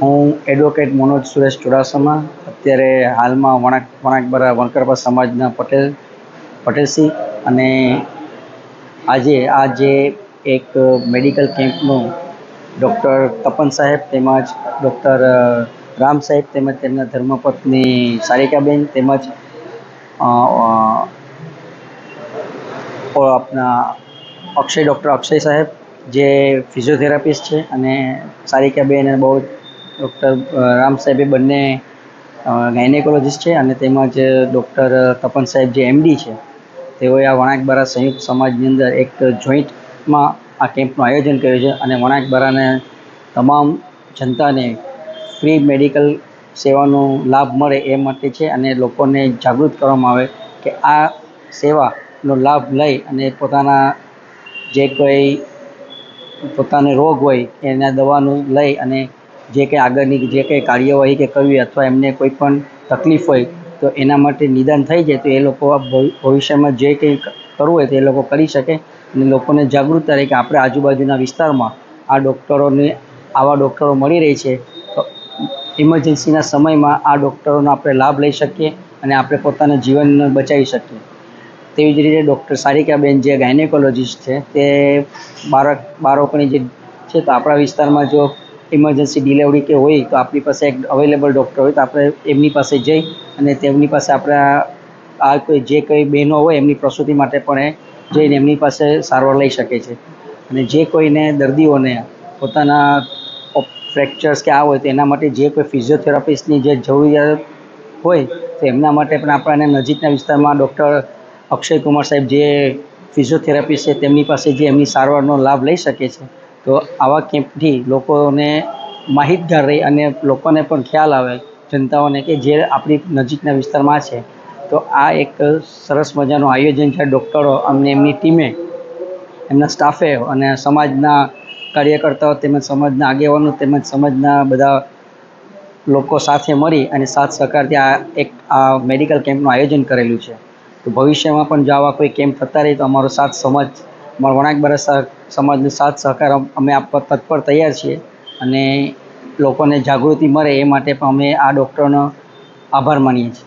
હું એડવોકેટ મનોજ સુરેશ ચુડાસમા, અત્યારે હાલમાં વણાક, વણાકબરા વણકરપા સમાજના પટેલ, પટેલસિંહ અને આજે આ જે એક મેડિકલ કેમ્પનું ડૉક્ટર તપન સાહેબ તેમજ ડૉક્ટર રામ સાહેબ તેમજ તેમના ધર્મપત્ની સારિકાબેન તેમજ આપણા અક્ષય ડૉક્ટર અક્ષય સાહેબ જે ફિઝિયોથેરાપિસ્ટ છે અને સારિકાબેન બહુ ડૉક્ટર રામ સાહેબ એ બંને ગાયનેકોલોજીસ્ટ છે અને તેમજ ડૉક્ટર તપન સાહેબ જે એમડી છે, તેઓએ આ વણાકબરા સંયુક્ત સમાજની અંદર એક જોઈન્ટમાં આ કેમ્પનું આયોજન કર્યું છે અને વણાકબરાને તમામ જનતાને ફ્રી મેડિકલ સેવાનો લાભ મળે એ માટે છે અને લોકોને જાગૃત કરવામાં આવે કે આ સેવાનો લાભ લઈ અને પોતાના જે કોઈ, પોતાને રોગ હોય એના દવાનું લઈ અને જે કંઈ આગળની જે કંઈ કાર્યવાહી કે કરવી અથવા એમને કોઈ પણ તકલીફ હોય, તો એના માટે નિદાન થઈ જાય, તો એ લોકો ભવિષ્યમાં જે કંઈ કરવું હોય તે એ લોકો કરી શકે. અને લોકોને જાગૃત રહે કે આપણે આજુબાજુના વિસ્તારમાં આ ડૉક્ટરોને, આવા ડૉક્ટરો મળી રહે છે. તો ઇમરજન્સીના સમયમાં આ ડૉક્ટરોનો આપણે લાભ લઈ શકીએ અને આપણે પોતાના જીવનને બચાવી શકીએ. તેવી જ રીતે ડૉક્ટર સારિકાબેન જે ગાયનેકોલોજીસ્ટ છે, તે બાળક બાળકોની જે છે, તો આપણા વિસ્તારમાં જો ઇમરજન્સી ડિલેવરી કે હોય તો આપણી પાસે એક અવેલેબલ ડૉક્ટર હોય તો આપણે એમની પાસે જઈ અને તેમની પાસે આપણા આ કોઈ જે કંઈ બહેનો હોય એમની પ્રસૂતિ માટે પણ જઈને એમની પાસે સારવાર લઈ શકે છે. અને જે કોઈને દર્દીઓને પોતાના ફ્રેક્ચર્સ કે આ હોય તો એના માટે જે કોઈ ફિઝિયોથેરાપિસ્ટની જે જરૂરિયાત હોય તો એમના માટે પણ આપણને નજીકના વિસ્તારમાં ડૉક્ટર અક્ષય કુમાર સાહેબ જે ફિઝિયોથેરાપિસ્ટ છે તેમની પાસે જે એમની સારવારનો લાભ લઈ શકે છે. તો આવા કેમ્પથી લોકોને માહિતગાર રહી અને લોકોને પણ ખ્યાલ આવે જનતાઓને કે જે આપણી નજીકના વિસ્તારમાં છે. તો આ એક સરસ મજાનું આયોજન છે ડૉક્ટરો અને એમની ટીમે. એમના સ્ટાફે અને સમાજના કાર્યકર્તાઓ તેમજ સમાજના આગેવાનો તેમજ સમાજના બધા લોકો સાથે મળી અને સાથ સહકારથી આ એક આ મેડિકલ કેમ્પનું આયોજન કરેલું છે. તો ભવિષ્યમાં પણ જો આવા કોઈ કેમ્પ થતા રહે તો અમારો સાથ સમાજ અમારો વણાકબરા બરાબર સમાજનો સાથ સહકાર અમે આપવા તત્પર તૈયાર છીએ અને લોકોને જાગૃતિ મળે એ માટે પણ અમે આ ડૉક્ટરનો આભાર માનીએ છીએ.